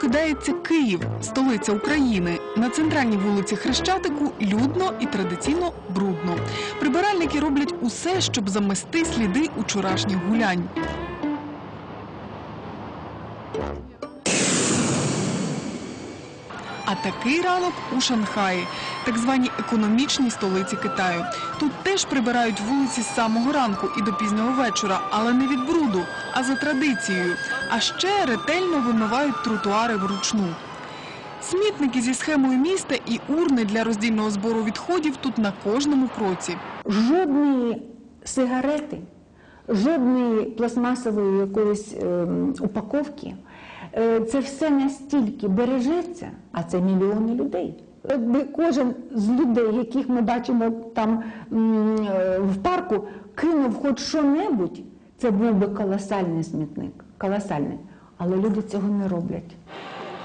прокидається Київ, столиця України. На центральній вулиці Хрещатику людно і традиційно брудно. Прибиральники роблять усе, щоб замести сліди учорашніх гулянь. А такий ранок у Шанхаї, так званій економічній столиці Китаю. Тут теж прибирають вулиці з самого ранку і до пізнього вечора, але не від бруду, а за традицією. А ще ретельно вимивають тротуари вручну. Смітники зі схемою міста і урни для роздільного збору відходів тут на кожному кроці. жодної сигарети, жодної пластмасової якоїсь ем, упаковки. Е, Це все настільки бережеться, а це мільйони людей. Якби кожен з людей, яких ми бачимо там е, в парку, кинув хоч що-небудь, це був би колосальний смітник. Колосальний. Але люди цього не роблять.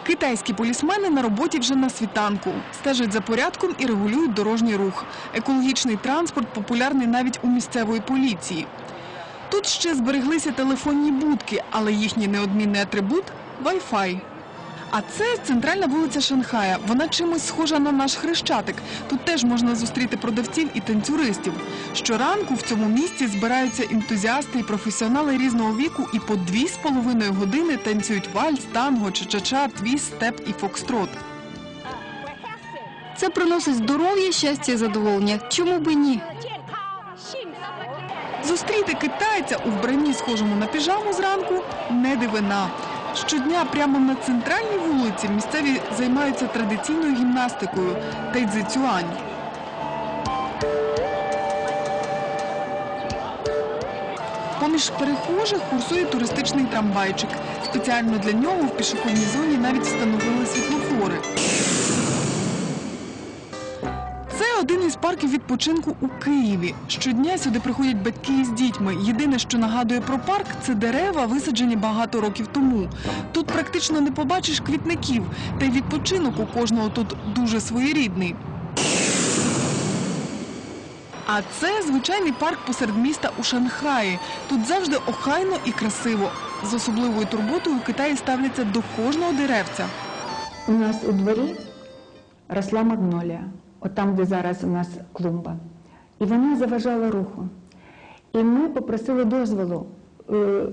Китайські полісмени на роботі вже на світанку. Стежать за порядком і регулюють дорожній рух. Екологічний транспорт популярний навіть у місцевої поліції. Тут ще збереглися телефонні будки, але їхній неодмінний атрибут – Wi-Fi. А це центральна вулиця Шанхая. Вона чимось схожа на наш хрещатик. Тут теж можна зустріти продавців і танцюристів. Щоранку в цьому місці збираються ентузіасти і професіонали різного віку і по дві з половиною години танцюють вальс, танго, ча-ча-ча, твіст, степ і фокстрот. Це приносить здоров'я, щастя і задоволення. Чому би ні? Зустріти китайця у вбранні, схожому на піжаму зранку, не дивина. Щодня прямо на центральній вулиці місцеві займаються традиційною гімнастикою тайцзицюань. Поміж перехожих курсує туристичний трамвайчик. Спеціально для нього в пішохідній зоні навіть встановили світлофори. Один із парків відпочинку у Києві. Щодня сюди приходять батьки із дітьми. Єдине, що нагадує про парк, це дерева, висаджені багато років тому. Тут практично не побачиш квітників, та й відпочинок у кожного тут дуже своєрідний. А це звичайний парк посеред міста у Шанхаї. Тут завжди охайно і красиво. З особливою турботою у Китаї ставляться до кожного деревця. У нас у дворі росла магнолія, от там, де зараз у нас клумба. І вона заважала руху. І ми попросили дозволу е,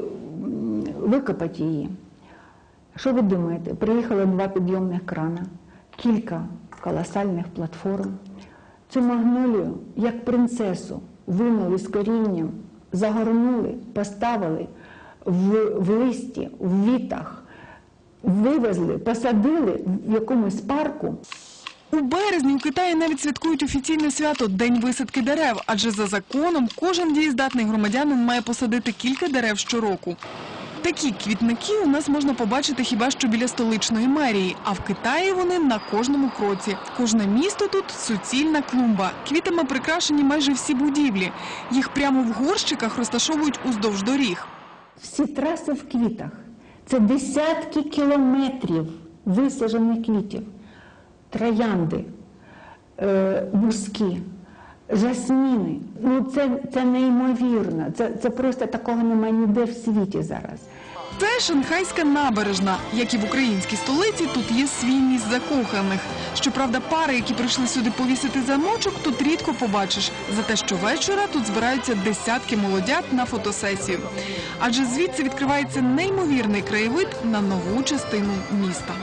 викопати її. Що ви думаєте? Приїхали два підйомних крана, кілька колосальних платформ. Цю магнолію, як принцесу, винули з корінням, загорнули, поставили в, в листі, в вітах, вивезли, посадили в якомусь парку. У березні у Китаї навіть святкують офіційне свято День висадки дерев, адже за законом кожен дієздатний громадянин має посадити кілька дерев щороку. Такі квітники у нас можна побачити хіба що біля столичної мерії, а в Китаї вони на кожному кроці. Кожне місто тут суцільна клумба. Квітами прикрашені майже всі будівлі. Їх прямо в горщиках розташовують уздовж доріг. Всі траси в квітах. Це десятки кілометрів висаджених квітів, троянди, е, бузки, жасміни. Ну це, це неймовірно. Це, це просто такого немає ніде в світі зараз. Це шанхайська набережна. Як і в українській столиці, тут є свій міст закоханих. Щоправда, пари, які прийшли сюди повісити замочок, тут рідко побачиш. Зате щовечора тут збираються десятки молодят на фотосесію. Адже звідси відкривається неймовірний краєвид на нову частину міста.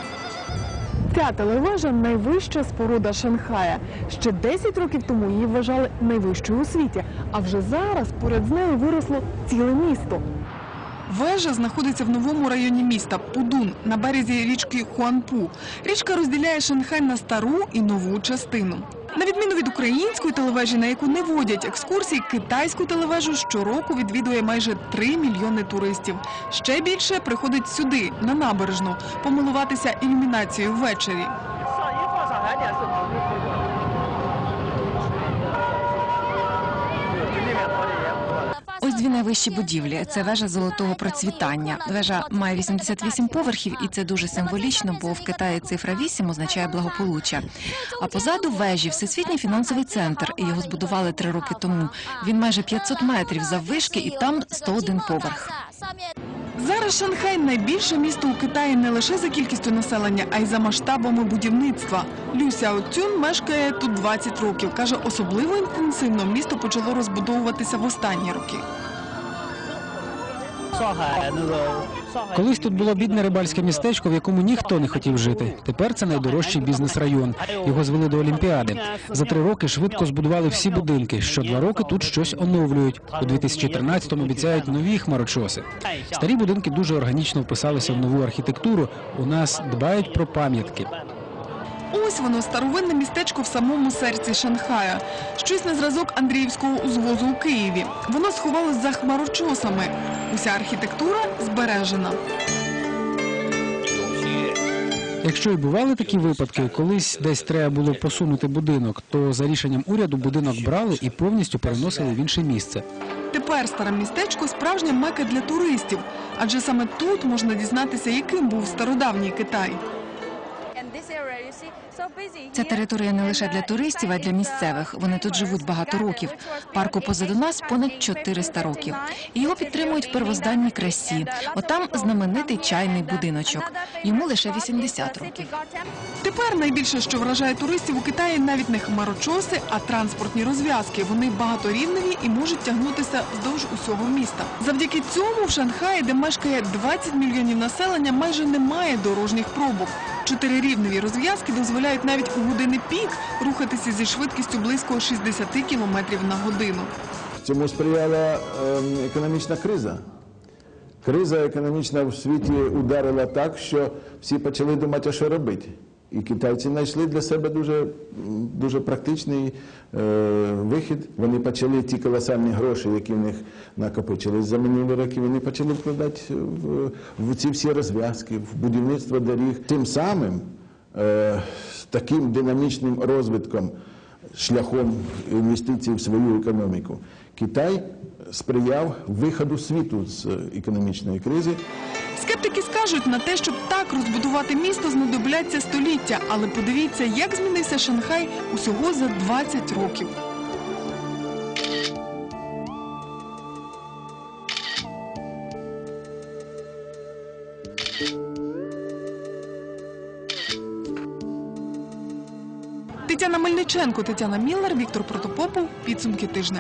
Ця телевежа найвища споруда Шанхая. Ще 10 років тому її вважали найвищою у світі, а вже зараз поряд з нею виросло ціле місто. Вежа знаходиться в новому районі міста Пудун на березі річки Хуанпу. Річка розділяє Шанхай на стару і нову частину. На відміну від української телевежі, на яку не водять екскурсії, китайську телевежу щороку відвідує майже 3 мільйони туристів. Ще більше приходить сюди, на набережну, помилуватися ілюмінацією ввечері. Дві найвищі будівлі. Це вежа золотого процвітання. Вежа має 88 поверхів, і це дуже символічно, бо в Китаї цифра 8 означає благополуччя. А позаду вежі всесвітній фінансовий центр. Його збудували три роки тому. Він майже 500 метрів заввишки, і там 101 поверх. Зараз Шанхай найбільше місто у Китаї не лише за кількістю населення, а й за масштабами будівництва. Лю Сяо Цюн мешкає тут 20 років. Каже, особливо інтенсивно місто почало розбудовуватися в останні роки. Колись тут було бідне рибальське містечко, в якому ніхто не хотів жити. Тепер це найдорожчий бізнес-район. Його звели до Олімпіади. За три роки швидко збудували всі будинки. Що два роки тут щось оновлюють. У 2013-му обіцяють нові хмарочоси. Старі будинки дуже органічно вписалися в нову архітектуру. У нас дбають про пам'ятки. Ось воно старовинне містечко в самому серці Шанхая. Щось на зразок Андріївського узвозу у Києві. Воно сховалось за хмарочосами. Уся архітектура збережена. Якщо і бували такі випадки, колись десь треба було посунути будинок, то за рішенням уряду будинок брали і повністю переносили в інше місце. Тепер старе містечко справжня мека для туристів, адже саме тут можна дізнатися, яким був стародавній Китай. Ця територія не лише для туристів, а й для місцевих. Вони тут живуть багато років. Парку позаду нас понад 400 років. Його підтримують в первозданній красі. Отам знаменитий чайний будиночок. Йому лише 80 років. Тепер найбільше, що вражає туристів у Китаї, навіть не хмарочоси, а транспортні розв'язки. Вони багаторівневі і можуть тягнутися вздовж усього міста. Завдяки цьому в Шанхаї, де мешкає 20 мільйонів населення, майже немає дорожніх пробок. Чотирирівневі розв'язки дозволяють навіть у години пік рухатися зі швидкістю близько 60 км на годину. Цьому сприяла ем, економічна криза. Криза економічна в світі ударила так, що всі почали думати, що робити. І китайці знайшли для себе дуже, дуже практичний е, вихід. Вони почали ті колосальні гроші, які в них накопичились за минулі роки, вони почали вкладати в, в ці всі розв'язки, в будівництво доріг. Тим самим е, таким динамічним розвитком шляхом інвестицій в свою економіку. Китай сприяв виходу світу з економічної кризи. Скажуть, на те, щоб так розбудувати місто, знадобляться століття. Але подивіться, як змінився Шанхай усього за 20 років. Тетяна Мельниченко, Тетяна Міллер, Віктор Протопопов. Підсумки тижня.